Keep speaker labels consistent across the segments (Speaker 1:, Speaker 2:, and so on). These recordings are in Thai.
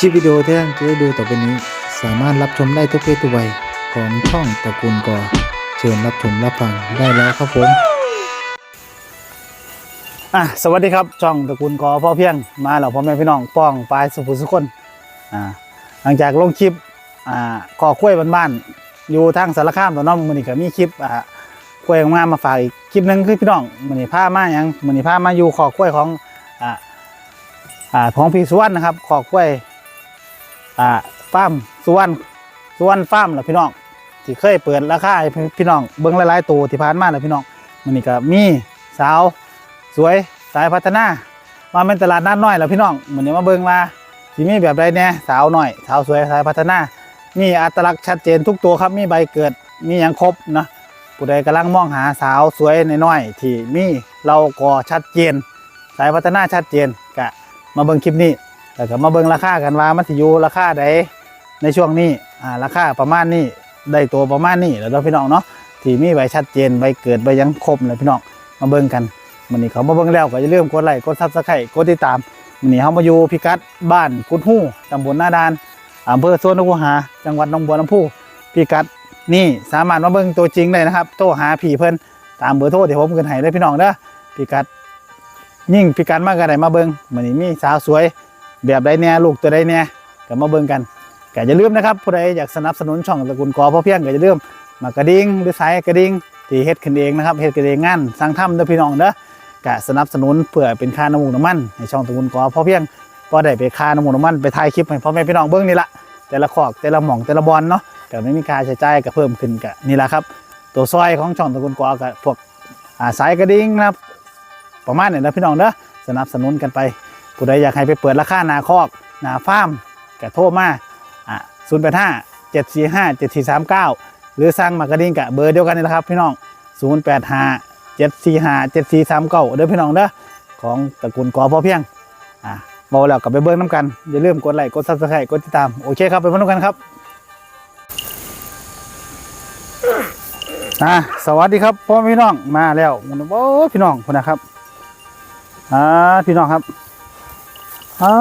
Speaker 1: คลิปวิดีโอที่ท่านจะได้ดูต่อไปนี้ สามารถรับชมได้ทุกเพศทุกวัยของช่องตระกูลกอเชิญรับชมรับฟังได้แล้วครับผม
Speaker 2: อะสวัสดีครับช่องตระกูลกอพ่อเพียงมาแล้วพ่อแม่พี่น้องป้องปลายสุภุสุคนอ่าหลังจากลงคลิปอ่าขอกล้วยบ้านๆอยู่ทางสารคามตอนน้องมันนี่ก็มีคลิปอ่ากล้ยงามมาฝากอีกคลิปหนึงคือพี่น้องมันนี่พามาหยังมันนี่พามาอยู่ขอกล้วยของอ่าอ่าของพี่สุวรรณนะครับขอกล้วย อ่าฟาร์มสุวรรณสุวรรณฟาร์มแหละพี่น้องที่เคยเปิดราคาให้พี่น้องเบิ้งหลายๆตัวที่ผ่านมาแล้วพี่น้องมันนี่ก็มีสาวสวยสายพัฒนามาเป็นตลาดนัดน้อยแล้วพี่น้องเหมือนนี้มาเบิ่งมาสิมีแบบใดเนี่ยสาวหน่อยสาวสวยสายพัฒนา มีอัตลักษณ์ชัดเจนทุกตัวครับมีใบเกิดมีอย่างครบนะผู้ใดกำลังมองหาสาวสวยน้อยๆที่มีเราก็ชัดเจน สายพัฒนาชัดเจนกะมาเบิ่งคลิปนี้ แล้วก็มาเบิ่งราคากันว่ามันสิอยู่ราคาใดในช่วงนี้อ่าราคาประมาณนี้ได้ตัวประมาณนี้แล้วเนาะพี่น้องเนาะที่มีใบชัดเจนใบเกิดใบยังครบเลยพี่น้องมาเบิ่งกันมันนี้เขามาเบิ่งแล้วก็อย่าลืมกดไลค์กดซับสไครต์กดติดตามมันนี้เขามาอยู่พิกัดบ้านกุดหู้ตำบลหน้าดานอำเภอโซนนกูหา จังหวัดหนองบัวลำพูพิกัดนี่สามารถมาเบิ่งตัวจริงได้นะครับโทรหาผีเพิ่นตามเบอร์โทรที่ผมขึ้นให้ได้พี่น้องเด้อพิกัดยิ่งพิกัดมากก็ได้มาเบิ่งมันนี้มีสาวสวย แบบใดแน่ลูกตัวใดแน่ก็มาเบิ่งกันก็อย่าลืมนะครับผู้ใดอยากสนับสนุนช่องตระกูลกอพ่อเพียงก็อย่าลืมมากระดิ่งหรือสายกระดิ่งที่เฮ็ดขึ้นเองนะครับเฮ็ดกันเองงานสร้างถ้ำเด้อพี่น้องเด้อกะสนับสนุนเพื่อเป็นค่าน้ำมูกน้ำมันในช่องตระกูลกอพ่อเพียงพอได้ไปค่าน้ำมูกน้ำมันไปถ่ายคลิปให้พ่อแม่พี่น้องเบิ้งนี่ละแต่ละขอกแต่ละหม่องแต่ละบอลเนาะแต่ไม่มีค่าใช้จ่ายก็เพิ่มขึ้นกะนี่ละครับ ตัวซอยของช่องตระกูลกอกับพวกสายกระดิ่งนะครับประมาณนี้นะพี่น้องเด้อสนับสนุนกันไป ผู้ใดอยากให้ไปเปิดราคาหนาคอกหนาฟาร์มกะโทรมาอะศูนย์แปดห้าเจ็ดสี่ห้าเจ็ดสี่สามเก้าหรือสร้างมากระดิ่งกะเบอร์เดียวกันนี่แหละครับพี่น้องศูนย์แปดห้าเจ็ดสี่ห้าเจ็ดสี่สามเก้าเด้อพี่น้องเด้อของตระกูลกอพอเพียงอ่าบอกแล้วกลับไปเบิ้งน้ำกัน อย่าลืมกดไลค์กดซับสไครต์กดติดตาม โอเคครับ ไปพบกันครับอ่าสวัสดีครับพ่อพี่น้องมาแล้วโอ้พี่น้องคนนะครับอ่าพี่น้องครับ อ่า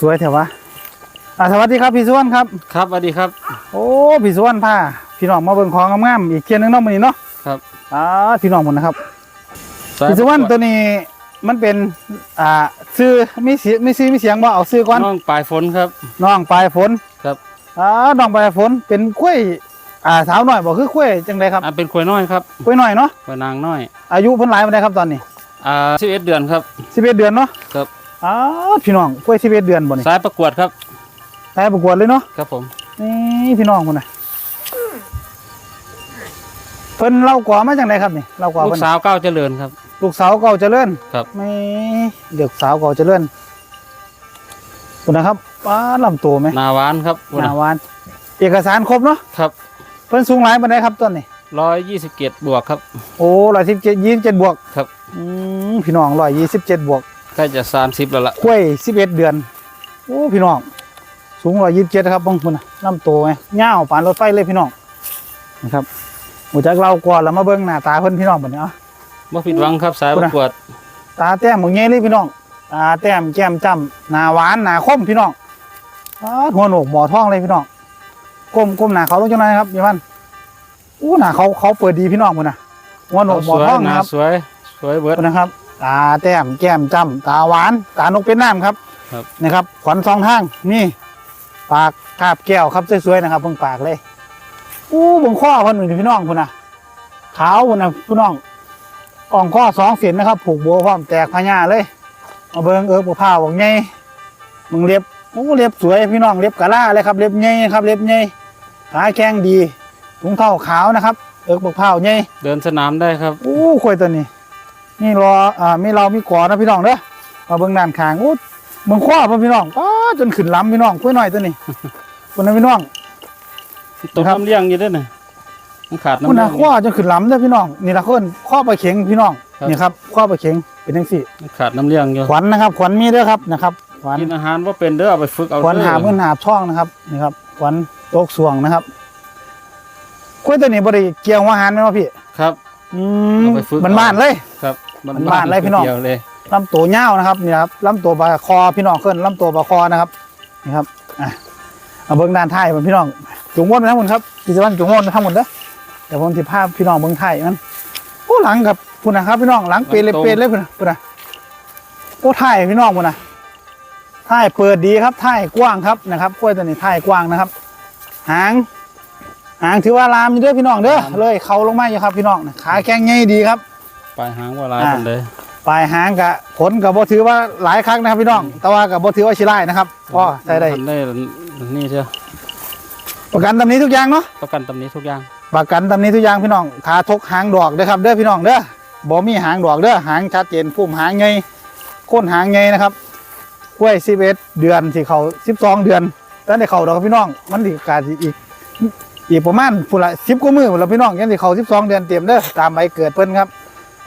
Speaker 2: สวยแถววะอ่าสวัสดีครับพี่สุวรรณครับ
Speaker 3: ครับสวัสดีครับ
Speaker 2: โอ้พี่สุวรรณพาพี่น้องมาเบิ่งของงามๆอีกเทียนหนึงเนาะมื้อนี้เนาะ
Speaker 3: ครับ
Speaker 2: อ่าพี่น้องหมดนะครับ
Speaker 3: สาย
Speaker 2: พิศวรรณตัวนี้มันเป็นอ่าซื้อมีเสียมีซื้อมีเสียงบ่เอาซื้อก่อน
Speaker 3: น้องปลายฝนครับ
Speaker 2: น้องปลายฝน
Speaker 3: ครับ
Speaker 2: อ่าน้องปลายฝนเป็นกล้วยอ่าสาวหน่อยบ่คือกล้วยจังไดครับ
Speaker 3: อ่าเป็นขวยน้อยครับ
Speaker 2: กล้วยหน่อยเนาะ
Speaker 3: ขวยนางน้อย
Speaker 2: อายุเพิ่นหลายปานใดครับตอนนี้
Speaker 3: อ่าสิบเอ็ดเดือนครับ
Speaker 2: 11เดือนเนาะ
Speaker 3: ครับ
Speaker 2: อ้าวพี่น้องกล้วย11เดือนบ่นี่
Speaker 3: สายประกวดครับ
Speaker 2: ใช้ประกวดเลยเนาะ
Speaker 3: ครับผม
Speaker 2: นี่พี่น้องพุ่นน่ะเพิ่นเล่ากว่ามาจังไดครับนี่เล่ากว่า
Speaker 3: ลู
Speaker 2: เพิ่
Speaker 3: ก
Speaker 2: น
Speaker 3: สาวเก้าวเจริญครับ
Speaker 2: ลูกสาวเก่าเจริญ
Speaker 3: ครับ
Speaker 2: ไม่เด็กสาวเก่าเจริญพุ่นนะครับป้าลำตัวไหม
Speaker 3: นาหวานครับ
Speaker 2: หน้าหวานเอกสารครบเนาะ
Speaker 3: ครับ
Speaker 2: เพิ่นสูงหลายปานใดครับต้นนี่
Speaker 3: ร้อยยี่สิบเกตบวกครับ
Speaker 2: โอ้ร้อยสิบเจ็ดยี่สิบเจ็ดบวก
Speaker 3: ครับ
Speaker 2: อืมพี่น้องร้อยยี่สิบเจ็ดบวก
Speaker 3: ใก ล้จะสามสิบแล้วล่ะ
Speaker 2: กล้วยสิบเอ็ดเดือน โอ้ พี่น้อง สูงร้อยยี่สิบเจ็ดครับบางคนน่ะลำโตไงเงาวปานรถไฟเลยพี่น้อง นะครับหูจักเราก่อนแล้วมาเบิ่งหน้าตาเพิ่นพี่น้องบัดนี้เอะ
Speaker 3: บ่ผิดหวังครับสายประกวด
Speaker 2: ตาแต้มบ่เงี้ยเลยพี่น้อง ตาแต้มแก้มจ้ำหน้าหวานหน้าคมพี่น้องอ้าหัวโหนกหมอท้องเลยพี่น้อง ก้มก้มหน้าเขาลงจังไดครับพี่พันอู้หน้าเขาเขาเปิดดีพี่น้องพุ่นน่ะหัวโหนกหมอ
Speaker 3: สวย
Speaker 2: ท้อง
Speaker 3: ห
Speaker 2: นะ
Speaker 3: นา
Speaker 2: ครับ
Speaker 3: สวย สวยเบิร์ด
Speaker 2: นะครับ ตาแต้มแก้มจ้ำตาหวาน ตานกเป็นน้ำครับ
Speaker 3: ครับ
Speaker 2: นะครับ ขวัญสองทางนี่ปากคาบแก้วครับสวยๆนะครับเบิ่งปากเลยอู้เบิ่งข้อเพิ่นนี่พี่น้องพุ่นน่ะขาวพุ่นน่ะพี่น้องอ่องข้อสองเส้นนะครับ ผูกโบว์พร้อมแตกพญาเลยมาเบิ่งเอิบบัวผ้าวบอกไงมึงเล็บโอ้เล็บสวยพี่น้องเล็บกะล่าเลยครับเล็บไงครับเล็บไงขาแข็งดีถุงเท้าขาวนะครับ เอิบบัวผ้าวไง
Speaker 3: เดินสนามได้ครับ
Speaker 2: โอ้ข่อยตัวนี้ นี่รออ่ามีเรามีกอนะพี่น้องเด้อมาเบิ่งด้านข้างโอ้เบิ่งขว้าพ่อพี่น้องป้าจนขึ้นล้ำพี่น้องคุยหน่อยตัวนี้คนนั้นพี่น้อง
Speaker 3: ตก
Speaker 2: ครับ
Speaker 3: น้ำเลี้ยงอยู่ด้วยนะมันขาดน้ำ
Speaker 2: คุณ
Speaker 3: เลี้
Speaker 2: นะ
Speaker 3: ยง
Speaker 2: ขว้าจนขึ้นล้ำเด้อพี่น้องนี่ละคนขว้าปลาเข็งพี่น้อง
Speaker 3: ครับ
Speaker 2: นี่ครับขว้าปลาเข็งเป็นจังซี่
Speaker 3: มันขาดน้ำเลี้ยงอยู่
Speaker 2: ขวัญนะครับขวัญมีเด้อครับนะครับขวัญ
Speaker 3: กินอาหารว่าเป็นเด้อเอาไปฝึกเอา
Speaker 2: ขวัญ
Speaker 3: เด้อ
Speaker 2: หาบเงินหาบช่องนะครับนี่ครับขวัญโตกสวงนะครับคุยตัวนี้บ่ได้เกี่ยวหัวหารแม่นบ่พี่
Speaker 3: ครับ
Speaker 2: อืม
Speaker 3: เอาไปฝึก
Speaker 2: มันบ้านๆเลย
Speaker 3: ครับ
Speaker 2: บ้านๆเลยพี่น้อง
Speaker 3: เดียวเลย
Speaker 2: ลำตัวเงาวนะครับนี่ครับลำตัวปลาคอพี่น้องเคลื่อนลำตัวปลาคอนะครับนี่ครับอะเอาเบิ้งด้านท้ายมันพี่น้องจุงม้วนไปทั้งหมดครับพี่สุวรรณจุงม้วนไปทั้งหมดเด้อเดี๋ยวผมสิภาพพี่น้องเบิ้งท้ายมันโอ้หลังกับพุ่นนะครับพี่น้องหลังเปรเลยเปรเลยพุ่นนะพุ่นนะโอ้ท้ายพี่น้องพุ่นนะท้ายเปิดดีครับท้ายกว้างครับนะครับกล้วยตัวนี้ท้ายกว้างนะครับ หาง หางถือว่าลามอยู่เด้อพี่น้องเด้อเลยเขาลงมาอยู่ครับพี่น้องนะขาแข็งใหญ่ดีครับ
Speaker 3: ป ลายหางว่าหลาย
Speaker 2: อ่า
Speaker 3: คนเลย
Speaker 2: ปลายหางกะขนกับบ่ถือว่าหลายครั้งนะครับพี่น้อง แต่ว่ากับบ่ถือว่าชิไล่นะครับก็ใช้ได้
Speaker 3: ทำได้นี่เชียว
Speaker 2: ประกันตำนี้ทุกอย่างเนาะ
Speaker 3: ประกันตำนี้ทุกอย่าง
Speaker 2: ประกันตำนี้ทุกอย่างพี่น้องขาทกหางดอกเด้อครับเด้อพี่น้องเด้อบ่มีหางดอกเด้อหางชัดเจนพุ่มหางใหญ่โค่นหางใหญ่นะครับกล้วย11เดือนสิเขา12เดือนแล้วได้เข้าดอกครับพี่น้อง มันสิกาสิอีกอีกประมาณพุ่นละ10กว่ามื้อพุ่นละพี่น้องยังสิเข้า12เดือนเต็มเด้อตามใบเกิดเพิ่นครับ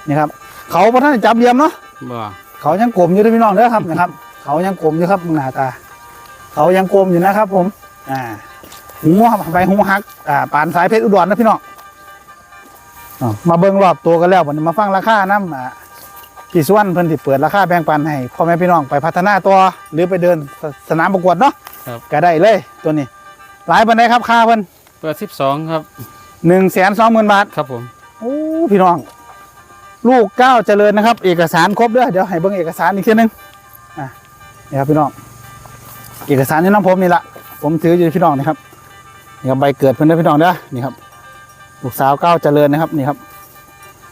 Speaker 2: นี่ครับ เขาบ่ทันได้จับเหลี่ยมเนาะ
Speaker 3: บ่
Speaker 2: เขายังกลมอยู่ด้วยพี่น้องเด้อครับนะครับ เขายังกลมอยู่ครับมึงหน้าตา เขายังกลมอยู่นะครับ ผม อ่าหูใบหูหักอ่าปานสายเพชรอุดรนะพี่น้องอ้าวมาเบิ่งรอบตัวกันแล้ววันนี้มาฟังราคาน้ำอ่าพี่ส่วนเพิ่นที่เปิดราคาแบ่งปันให้พ่อแม่พี่น้องไปพัฒนาตัวหรือไปเดินสสนามประกวดเนาะ
Speaker 3: ครับ
Speaker 2: ก็ได้เลยตัวนี้ หลายปันไดครับค่าเพิ่น
Speaker 3: เปิดสิบสองครับ
Speaker 2: หนึ่งแสนสองหมื่นบาท
Speaker 3: ครับผม
Speaker 2: โอ้พี่น้อง ลูกเก้าวเจริญนะครับ เอกสารครบเด้อเดี๋ยวให้เบิ่งเอกสารอีกทีหนึงอะนี่ครับพี่น้องเอกสารที่น้องผมนี่ละผมถืออยู่พี่น้องนะครับนี่ครับใบเกิดเพิ่อนเด้พี่น้องเด้อนี่ครับลูกสาวเก้าวเจริญนะครับนี่ครับ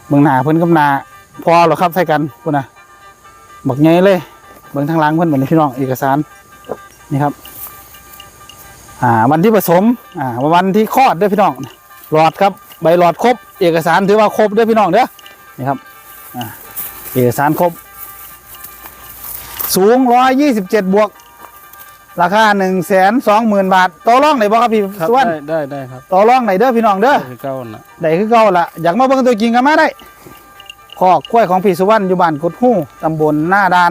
Speaker 2: เบิ่งหนาเพิ่อนกับหนาพอหรอครับใส่กันพุ่นะบักใหญ่เลยเบิ่งทางล่างเพิ่อนเหมือนพี่น้องเอกสารนี่ครับ อ่าวันที่ผสมอ่าวันที่คลอดด้อพี่น้องหลอดครับใบหลอดครบ เอกสารถือว่าครบด้อพี่น้องเด้อ นี่ครับอ่าเอกสารครบ สูงร้อยยี่สิบเจ็ดบวก ราคาหนึ่งแสนสองหมื่นบาท ต่อรองไหนบ่ครับพี่
Speaker 3: ครับ
Speaker 2: ส่วน
Speaker 3: ได้ได้ได้ครับ
Speaker 2: ต่อรองไหนเด้อพี่น้องเด้อ
Speaker 3: คือเก้าน่ะ
Speaker 2: ได้คือเก่าละอยากมาเบิ่งตัวจริงกันมาได้ขอกกล้วยของพี่สุวรรณอยู่บ้านกุดหู้ตำบลหน้าดาน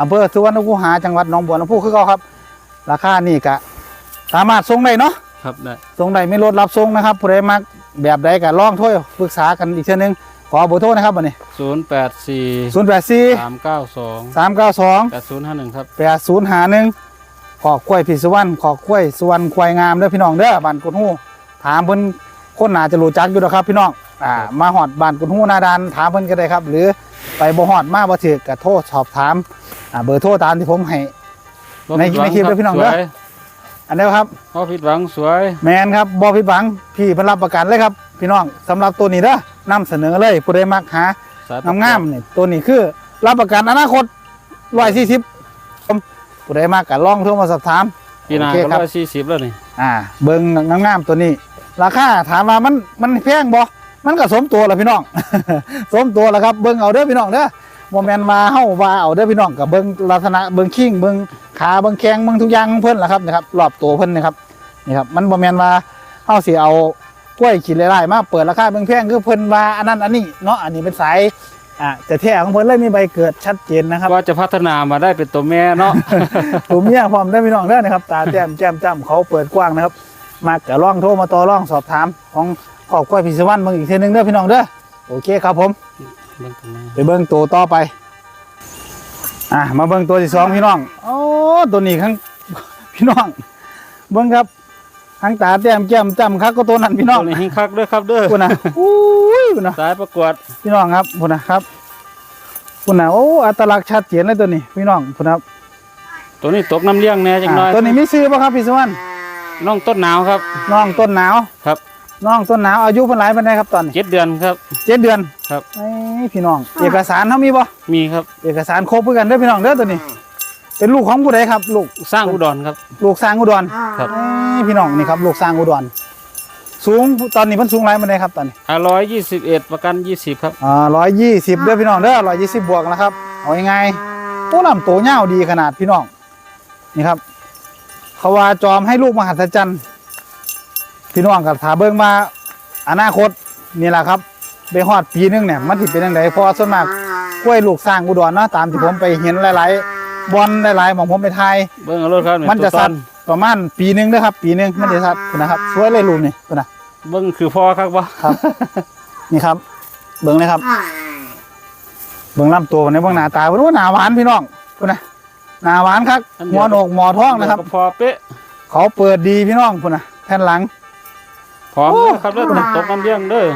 Speaker 2: อำเภอสุวรรณคูหาจังหวัดหนองบัวลำพูคือเก่าครับ ราคานี่กะ สามารถส่งได้เนาะ
Speaker 3: ครับได้
Speaker 2: ส่งได้ไม่ลดรับส่งนะครับผู้ใดมักแบบใดก็ลองโทรปรึกษากันอีกเช่นนึง ขอเบอร์โทรนะครับวันนี้
Speaker 3: ศูนย์แปดสี่
Speaker 2: ศูนย์แปดสี่
Speaker 3: สามเก้าสอง
Speaker 2: สามเก้าสอง
Speaker 3: แปดศูนย์ห้าหนึ่งครับ
Speaker 2: แปดศูนย์หาหนึ่งขอกล้วยพิศวรรณขอกล้วยสุวรรณควายงามเด้อพี่น้องเด้อบ้านกุดหู้ถามเพิ่นคนหนาจะรู้จักอยู่นะครับ พี่น้องอ่ามาหอดบ้านกุดหู้หนาดานถามเพิ่นก็ได้ครับ หรือไปบ่ฮอดมาบ่ถือก็โทรสอบถามอ่าเบอร์โทรตามที่ผมให้ใน
Speaker 3: บ่ผิดหวัง
Speaker 2: ในคลิป
Speaker 3: รับ
Speaker 2: เลยพี่น้อง
Speaker 3: ส
Speaker 2: เด้
Speaker 3: ว
Speaker 2: อ
Speaker 3: ย
Speaker 2: อันนี้ครับ
Speaker 3: พอผิดหวังสวย
Speaker 2: แมนครับบอผิดหวังพี่เพิ่นรับประกันเลยครับ พี่น้องสำหรับตัวนี้เด้อ นำเสนอเลยผู้ใดมักหา
Speaker 3: สายประกวด
Speaker 2: งามๆนี่ตัวนี้คือ รับประกันอนาคต140ผู้ใดมักก็ลองโทรมาสอบถาม
Speaker 3: ปีหนา
Speaker 2: โอเค
Speaker 3: ก็
Speaker 2: ครับ
Speaker 3: ร้อยสี่สิบแล้วนี่
Speaker 2: อ่า เบิ่งงามๆตัวนี้ ราคาถามว่ามันมันแพงบ่มันก็สมตัวแหละพี่น้อง สมตัวแล้วครับเบิ่งเอาเด้อพี่น้องเด้อบ่แม่นมาเฮาว่าเอาเด้อพี่น้องก็เบิ่งลักษณะเบิ่งคิ้งเบิ่งขาเบิ่งแข้งเบิ่งทุกอย่างของเพิ่นล่ะครับนะครับรอบตัวเพิ่นนะครับนี่ครับมันบ่แม่นว่าเฮาสิเอาก ล้วยขีดหลายๆมาเปิดราคาแพงๆคือเพิ่นว่าอันนั้นอันนี้เนาะอันนี้เป็นสายอ่าแต่แท้ของเพิ่นเลยมีใบเกิดชัดเจนนะครับ
Speaker 3: ว่าจะพัฒนามาได้เป็นตัวแม่เนาะ
Speaker 2: ตัวเมียพร้อมได้อพี่น้องเด้อนะครับตาแจ่มแจ่มจ้ำเขาเปิดกว้างนะครับมากะล่องโทรมาต่อร่องสอบถามของขอบกล้วยพิศวรรณเบิ่งอีกเทีนึงเด้อพี่น้องเด้อโอเคครับผม
Speaker 3: เบิ่งตัวแม่
Speaker 2: ไปเบิ่งตัวต่อไปอะมาเบิ่งตัวที่สองพี่น้องโอ้ตัวนี้ข้างพี่น้องเบิ่งครับ ข้างตาแจ่มแจ่มจ้ำคักก็ตัวนั้นพี่น้อง
Speaker 3: ตัวนี้หิ้งคักเด้อครับเด้อ
Speaker 2: พุ่นนะอุ้ยพุ่นนะ
Speaker 3: สายประกวด
Speaker 2: พี่น้องครับพุ่นนะครับพุ่นนะโอ้อัตลักษณ์ชัดเจนเลยตัวนี้พี่น้องพุ่นครับ
Speaker 3: ตัวนี้ตกน้ำเลี้ยงแน่จังน้อย
Speaker 2: อ่าตัวนี้มีซื้อป่ะครับพิศวรรณ
Speaker 3: น้องต้นหนาวครับ
Speaker 2: น้องต้นหนาว
Speaker 3: ครับ
Speaker 2: น้องต้นหนาวอายุเพิ่นหลายปานใดครับตอนนี้
Speaker 3: เจ็ดเดือนครับ
Speaker 2: เจ็ดเดือน
Speaker 3: ครับ
Speaker 2: ไอ้พี่น้อง เอกสารเขามีบ่
Speaker 3: มีครับ
Speaker 2: เอกสารครบเพื่อกันเด้อพี่น้องเด้อตัวนี้ เป็นลูกของผู้ใดครับ ลูก
Speaker 3: สร้างอุดรครับ
Speaker 2: ลูกสร้างอุดร
Speaker 3: ครับ
Speaker 2: ไอ้พี่น้องนี่ครับ ลูกสร้างอุดร สูงตอนนี้เพิ่นสูงหลายปานใดครับตอนนี้
Speaker 3: อ่าร้อยยี่สิบเอ็ดประกันยี่สิบครับ
Speaker 2: อ่าร้อยยี่สิบเด้อพี่น้องเด้อร้อยยี่สิบบวกนะครับเอายังไงโอ้ลำโตวยาวดีขนาดพี่น้องนี่ครับเขาว่าจอมให้ลูกมหัศจรรย์พี่น้องกับถาเบิ่งมาอนาคตนี่แหละครับไปฮอดปีหนึงเนี่ยมันสิเป็นยังไงเพราะส่วนมากกล้วยลูกสร้างอุดรเนาะตามที่ผมไปเห็นหลาย ๆ บอลหลายๆหมองผมไปถ่าย
Speaker 3: เบิ้งเอารถครับ
Speaker 2: มันจะ
Speaker 3: ตัว
Speaker 2: สั
Speaker 3: ต้
Speaker 2: ตว์ประมาณปีหนึงเด้อครับ ปีหนึงมันจะสัตว์นะครับสวยเลยลูกนี่พุ่นนะ
Speaker 3: เบิ้งคือพ่อครับวะ
Speaker 2: ครับ นี่ครับ เบิ่งเลยครับ เบิ่งลำตัวมันในเบิ่งหน้าตาเบิ่งว่าหน้าหวานพี่น้องพุ่นนะหน้าหวานครับหัวโหนกหมอท้องนะครับ
Speaker 3: เดี๋ยวก็พอเป๊ะ
Speaker 2: เขาเปิดดีพี่น้องพุ่นนะแผ่นหลัง
Speaker 3: พร้อม
Speaker 2: โอ้
Speaker 3: เด้อครับเด้อตกน้ำเลี้ยงเด้อ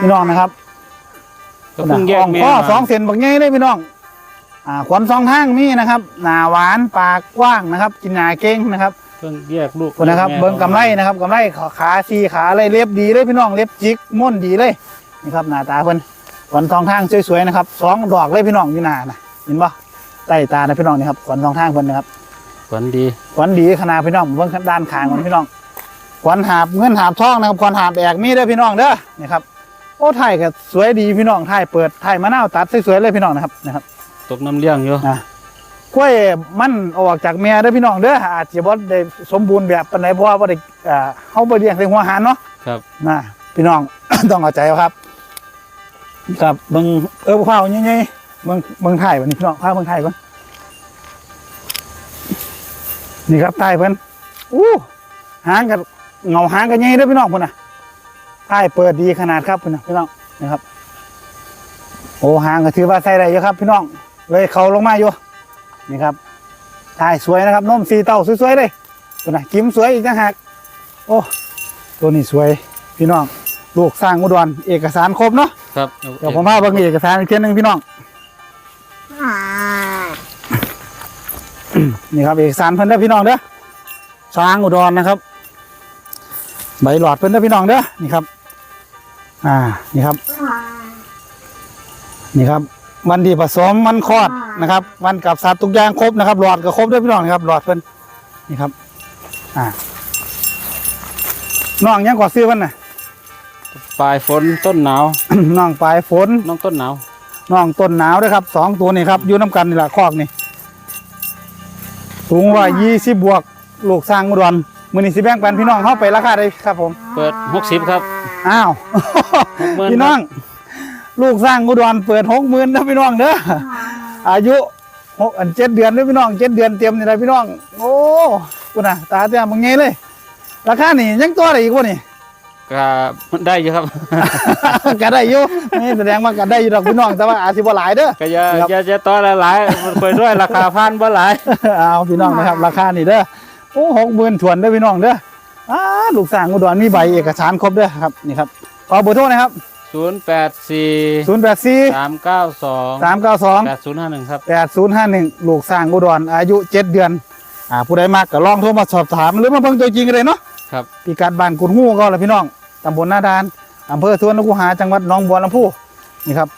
Speaker 2: พี่น้องนะครับ
Speaker 3: ก็เพิ่งแยก
Speaker 2: อ่อง
Speaker 3: แม่
Speaker 2: ข้อ
Speaker 3: มา
Speaker 2: สองเซนบักใหญ่เลยพี่น้องอ่า ขวัญสองทางมีนะครับหน้าหวานปากกว้างนะครับกินหนาเก่งนะครับ
Speaker 3: เพิ่งแยกลูก
Speaker 2: พุ่นนะครับ
Speaker 3: แม่
Speaker 2: เบิ้งกำไรนะครับกำไรขาขาสีขาอะไรเล็บดีเลยพี่น้องเล็บจิกม่วนดีเลยนี่ครับหน้าตาเพิ่นขวัญสองทางสวยๆนะครับสองดอกเลยพี่น้องอยู่หน้านะเห็นปะใต้ตานะพี่น้องนี่ครับขวัญสองทางเพิ่นนะครับ
Speaker 3: ขวัญดี
Speaker 2: ขวัญดีขนาดพี่น้องเบิ่งด้านข้างมันพี่น้องขวัญหาบเงินหาบทองนะครับขวัญหาบแอกมีเด้อพี่น้องเด้อนี่ครับโอ้ถ่ายก็สวยดีพี่น้องถ่ายเปิดถ่ายมะนาวตัดสวยๆเลยพี่น้องนะครับนะครับ
Speaker 3: ตกน้ำเลี้ยงอยู่
Speaker 2: นะกล้วยมันออกจากแม่เด้อพี่น้องเด้ออาจจะบ่ได้สมบูรณ์แบบปานใดเพราะว่าบ่ได้อ่าเฮาบ่เลี้ยงใส่หัวหารเนาะ
Speaker 3: ครับ
Speaker 2: นะพี่น้อง ต้องเข้าใจเอาครับ ครับเบิ่งเออพร้าวใหญ่ๆเบิ่งเบิ่งถ่ายบัดนี้พี่น้องพาเบิ่งถ่ายก่อนนี่ครับถ่ายเพิ่นอู้หางกับเงาหางกันใหญ่เด้อพี่น้องพุ่นน่ะถ่ายเปิดดีขนาดครับพุ่นน่ะพี่น้องนะครับ โอ้หางก็ถือว่าใส่ได้อยู่ครับพี่น้อง เลยเขาลงมาอยู่นี่ครับถ่ายสวยนะครับนมสีเต้าสวยๆเลยพุ่นน่ะกิ้มสวยอีกต่างหากโอ้ตัวนี้สวยพี่น้องลูกสร้างอุดรเอกสารครบเนาะ
Speaker 3: ครับ
Speaker 2: เดี๋ยวผมพาเบิ่งเอกสารอีกเทียหนึงพี่น้องนี่ครับเอกสารเพิ่นเด้อพี่น้องเด้อช้างอุดรนะครับ ใบหลอดเพิ่นเด้อพี่น้องเด้อนี่ครับ อ่านี่ครับ นี่ครับ วันที่ผสมวันคลอดนะครับ วันกับสัตว์ทุกอย่างครบนะครับ หลอดก็ครบเด้อพี่น้องนะครับ หลอดเพิ่นนี่ครับ อ่าน้องยังกว่าซื้อเพิ่นน่ะ
Speaker 3: ปลายฝนต้นหนาว
Speaker 2: น้องปลายฝน
Speaker 3: น้องต้นหนาว
Speaker 2: น้องต้นหนาวด้วยครับสองตัวนี่ครับอยู่น้ำกันนี่แหละคอกนี่สูงร้อยยี่สิบบวกลูกสร้างอุดรมือนี่สิแบ่งปันพี่น้องเข้าไปราคาได้ครับผม
Speaker 3: เปิดหกสิบครับ
Speaker 2: อ้าว
Speaker 3: 60,000
Speaker 2: พี่น้อง ลูกสร้างอุดรเปิดหกหมื่นนะพี่น้องเด้ออายุหกอันเจ็ดเดือนเด้อพี่น้องเจ็ดเดือนเต็มนี่เลยพี่น้อง โอ้กูน่ะตาเตี้ยมึงไงเลย ราคานี่ยังตัวอะไรอีกวะนี่
Speaker 3: ก็ได้อยู่ครับ
Speaker 2: ก็ได้อยู่นี่แสดงว่าก็ได้อยู่ดอกพี่น้องแต่ว่าอาจสิบ่หลายเด้อ
Speaker 3: ก็อย่า
Speaker 2: ครับ
Speaker 3: อย่าจะต่อหลายๆมันไปด้วยราคาพันบ่หลาย
Speaker 2: เอาพี่น้องนะครับ ราคานี่เด้อโอ้หกหมื่นถวนเด้อพี่น้องเด้ออ้าลูกสร้างอุดรมีใบเอกสารครบเด้อครับนี่ครับขอเบอร์โทรนะครับ
Speaker 3: ศูนย์แปดสี่
Speaker 2: ศูนย์แปดสี่
Speaker 3: สามเก้าสอง
Speaker 2: สามเก้าสอง
Speaker 3: แปดศูนย์ห้าหนึ่งครับ
Speaker 2: แปดศูนย์ห้าหนึ่งลูกสร้างอุดรอายุเจ็ดเดือน อ่าผู้ใดมากก็ลองโทรมาสอบถามหรือมาเบิ่งตัวจริงกันเลยเนาะ
Speaker 3: ครับ
Speaker 2: พิกัดบ้านกุดหู้ก็ละพี่น้องตำบลนาดานอำเภอสวนนกุหาจังหวัดหนองบัวลำพูนี่ครับ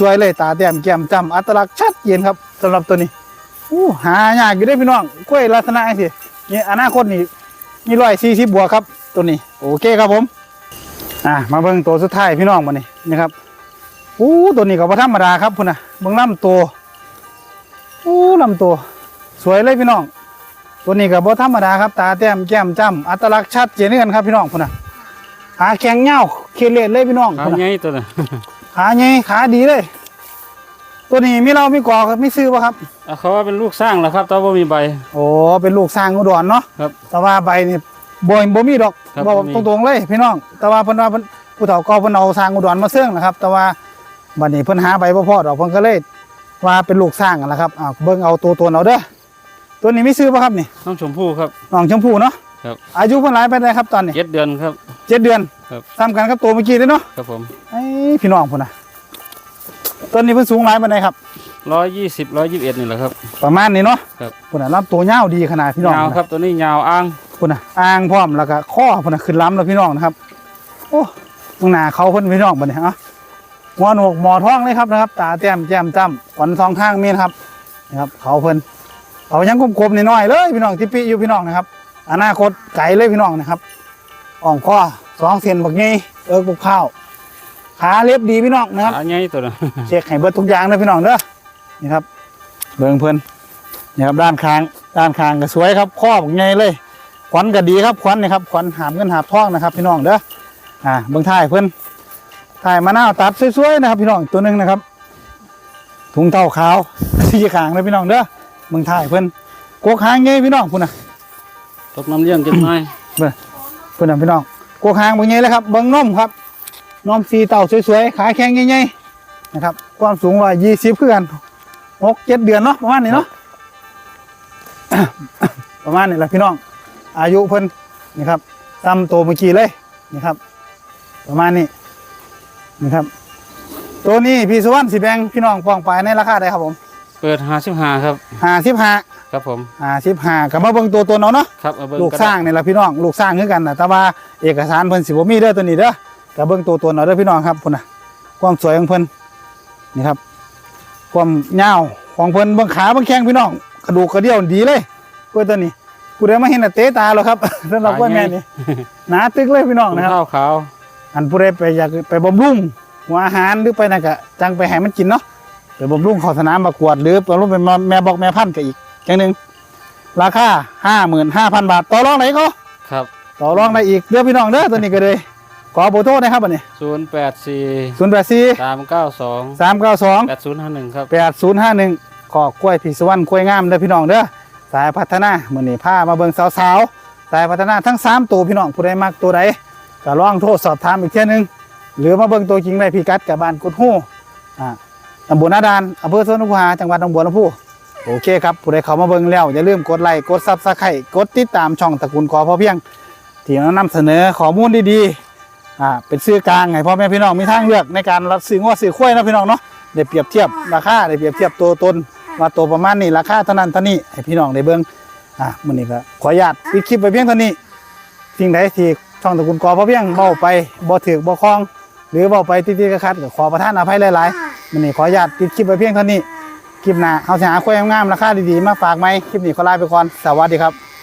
Speaker 2: สวยๆเลยตาแต้มแก้มจำอัตลักษณ์ชัดเจนครับสำหรับตัวนี้อู้หายากอยู่ได้อพี่น้องกล้วยลักษณะสินี่อนาคตนี่มีร้อยสี่สิบบวกครับ ตัวนี้ โอเคครับผม อ่ามาเบิ่งตัวสุดท้ายพี่น้องมานี่นะครับอู้ตัวนี้ก็บ่ธรรมดาครับพุ่นน่ะเบิ่งลำตัวอู้ลำตัว สวยเลยพี่น้อง ตัวนี้ก็บ่ธรรมดาครับ ตาแต้มแก้มจ้ำอัตลักษณ์ชัดเจนกันครับพี่น้องพุ่นน่ะขาแข็งเงาวเคเลดเลยพี่น้อง
Speaker 3: ขา
Speaker 2: พุ่นน่ะ
Speaker 3: ใหญ่ตัวน่ะ
Speaker 2: ขาใหญ่ขาดีเลย ตัวนี้มีเรามีกอครับมีซื้อป่ะครับ
Speaker 3: อะเขาว่าเป็นลูกสร้างแล้วครับแต่ว่ามีใบ
Speaker 2: โอ้เป็นลูกสร้างอุดรเนาะ
Speaker 3: ครับ
Speaker 2: แต่ว่าใบนี่ บ่บ่มีดอก
Speaker 3: ครับ
Speaker 2: บอก
Speaker 3: บ่มี
Speaker 2: ตรงๆเลยพี่น้อง แต่ว่าเพิ่นว่าเพิ่นผู้เฒ่าเก่าเพิ่นเอาสร้างอุดรมาเสื่องนะครับ แต่ว่าบัดนี้เพิ่นหาใบบ่พอดอกเพิ่นก็เลยว่าเป็นลูกสร้างกันล่ะครับอ่าเบิ่งเอาตัวตัวเอาเด้อตัวนี้มีซื้อป่ะครับนี่
Speaker 3: น้องชมพู่ครับ
Speaker 2: น้องชมพู่เนาะ
Speaker 3: ครับ
Speaker 2: อายุเพิ่นหลายไปานใดครับตอนนี้
Speaker 3: เจ็ดเดือนครับ
Speaker 2: เจ็ดเดือน
Speaker 3: ครับ
Speaker 2: ซ้ำกันกับตัวเมื่อกี้เลยเนาะ
Speaker 3: ครับผม
Speaker 2: ไอ้พี่น้องพุ่นน่ะต้นนี้เพิ่นสูงหลายปานใดครับ
Speaker 3: ร้อยยี่สิบร้อยยี่สิบเอ็ดนี่แหละครับ
Speaker 2: ประมาณนี้เนาะ
Speaker 3: ครับ
Speaker 2: พุ่นน่ะลำตัวยาวดีขนาดพี่น้อง
Speaker 3: ยาว
Speaker 2: นะ
Speaker 3: ครับตัวนี้ยาวอ้าง
Speaker 2: พุ่นน่ะอ่างพร้อมแล้วก็ข้อพุ่นน่ะขึ้นล้ำแล้วพี่น้องนะครับ โอ้ตรงหน้าเขาเพิ่นพี่น้องบัดนี้เอะหัวโหนกหมอท้องเลยครับนะครับ ตาแต้มแจ่มจ้ำขวัญสองข้างมีนะครับนะครับ เขาเพิ่นเขายังกลมๆน้อยๆเลยพี่น้องที่ปีอยู่พี่น้องนะครับ อนาคตไกลเลยพี่น้องนะครับอ่องข้อสองเซนบักงี้เอิกบุกข้าวขาเล็บดีพี่น้องนะครับ
Speaker 3: ขาใหญ่ตัวน่ะ
Speaker 2: เช็คให้เบิดทุกอย่างเลยพี่น้องเด้อนี่ครับเบิ่งเพิ่นนี่ครับด้านข้างด้านข้างก็สวยครับข้อบักใหญ่เลย ขวัญก็ดีครับขวัญนี่ครับขวัญหามเงินหาบทองนะครับ พี่น้องเด้ออ่าเบิ่งท้ายเพิ่นท้ายมะนาวตัดสวยๆนะครับ พี่น้องตัวหนึงนะครับถุงเท้าขาวสีขางเลยพี่น้องเด้อเบิ่งท้ายเพิ่นกกหางใหญ่พี่น้องพุ่นน่ะ
Speaker 3: ตกน้ำเลี้ยงจังหน่อย
Speaker 2: พุ่นน่ะพี่น้องกกหางบักใหญ่เลยครับเบิ่งนมครับนมสีเต่าสวยๆขาแข็งใหญ่ๆนะครับ ความสูงร้อยยี่สิบเพื่อนหกเจ็ดเดือนเนาะประมาณนี้เนาะประมาณนี้แหละพี่น้อง อายุเพิ่นนี่ครับซ้ำตัวเมื่อกี้เลยนี่ครับ ประมาณนี้นี่ครับ ตัวนี้พี่สุวรรณสิแบงพี่น้องปองไปในราคาได้ครับผม
Speaker 3: เปิดห้าสิบห้าครับ
Speaker 2: ห้าสิบห้า
Speaker 3: ครับผม
Speaker 2: ห้าสิบห้ากับมาเบิ่งตัวตัวเนาะเนาะ
Speaker 3: ครับเอาเบิ้ง
Speaker 2: ลูกสร้างนี่แหละพี่น้องลูกสร้างคือกันนะแต่ว่าเอกสารเพิ่นสิบ่มีเด้อตัวนี้เด้อกับเบิ่งตัวตัวเนาะเด้อพี่น้องครับพุ่นน่ะความสวยของเพิ่นนี่ครับ ความยาวของเพิ่นเบิ่งขาเบิ่งแข้งพี่น้องกระดูกกระเดี่ยวดีเลยกล้วยตัวนี้ ผู้ใดมาเห็นน่ะเตะตาแล้วครับ สำหรับกล้วยแม่นี่หนาตึกเลยพี่น้อง
Speaker 3: ถุง
Speaker 2: นะครับ
Speaker 3: ข้าวขาว
Speaker 2: อันผู้ใดไปอยากไปบำรุงหัวอาหารหรือไปนั่นก็จังไปให้มันกินเนาะไปบำรุงเขอสนามประกวด หรือบำรุงเป็นแม่บอกแม่พันธุ์ก็อีกอย่างหนึ่งราคาห้าหมื่นห้าพันบาท ต่อรองไหนก็
Speaker 3: ครับ
Speaker 2: ต่อรองได้อีกเด้อพี่น้องเด้อตัวนี้ก็เลยขอโบโทษนะครับอันนี้
Speaker 3: ศูนย์แปดสี่
Speaker 2: ศูนย์แปดสี่
Speaker 3: สามเก้าสอง
Speaker 2: สามเก้าสอง
Speaker 3: แปดศูนย์ห้าหนึ่งครับ
Speaker 2: แปดศูนย์ห้าหนึ่งขอกล้วยผีสวรรค์กล้วยงามเด้อพี่น้องเด้อ สายพัฒนาเหมือนนี่ผ้ามาเบิ่งสาวๆสายพัฒนาทั้งสามตัวพี่น้องผู้ใดมักตัวใดก็ลองโทรสอบถามอีกเที่ยนึง หรือมาเบิ่งตัวจริงได้พี่กัดกับบ้านกุดหู้อ่าตำบลนาดานอำเภอสวนภูหาจังหวัดหนองบัวลำพูโอเคครับผู้ใดเข้ามาเบิ่งแล้วอย่าลืมกดไลค์กดซับสไครต์กดติดตามช่องตระกูลกอพอเพียง ที่เรานำเสนอข้อมูลดีๆอ่าเป็นซื้อกลางให้พ่อแม่พี่น้องมีทางเลือกในการรับซื้องวดซื้อข้วยนะพี่น้องเนาะได้เปรียบเทียบราคาได้เปรียบเทียบตัวตน ว่าตัวประมาณนี้ราคาเท่านั้นเท่านี้ให้พี่น้องได้เบิ่งอ่ามื้อนี้ก็ขออนุญาตปิดคลิปไปเพียงเท่านี้สิ่งใดที่ช่องตระกูลกอพอเพียงเบ้าไปบ่ถือบ่คล้อง หรือเบ้าไปติดๆกระคัดก็ขอประทานอภัยหลายๆมื้อนี้ขออนุญาตปิดคลิปไปเพียงเท่านี้คลิปหน้าเฮาสิหาข้วยงามๆราคาดีๆมาฝากไหมคลิปนี้ขอลาไปก่อนสวัสดีครับ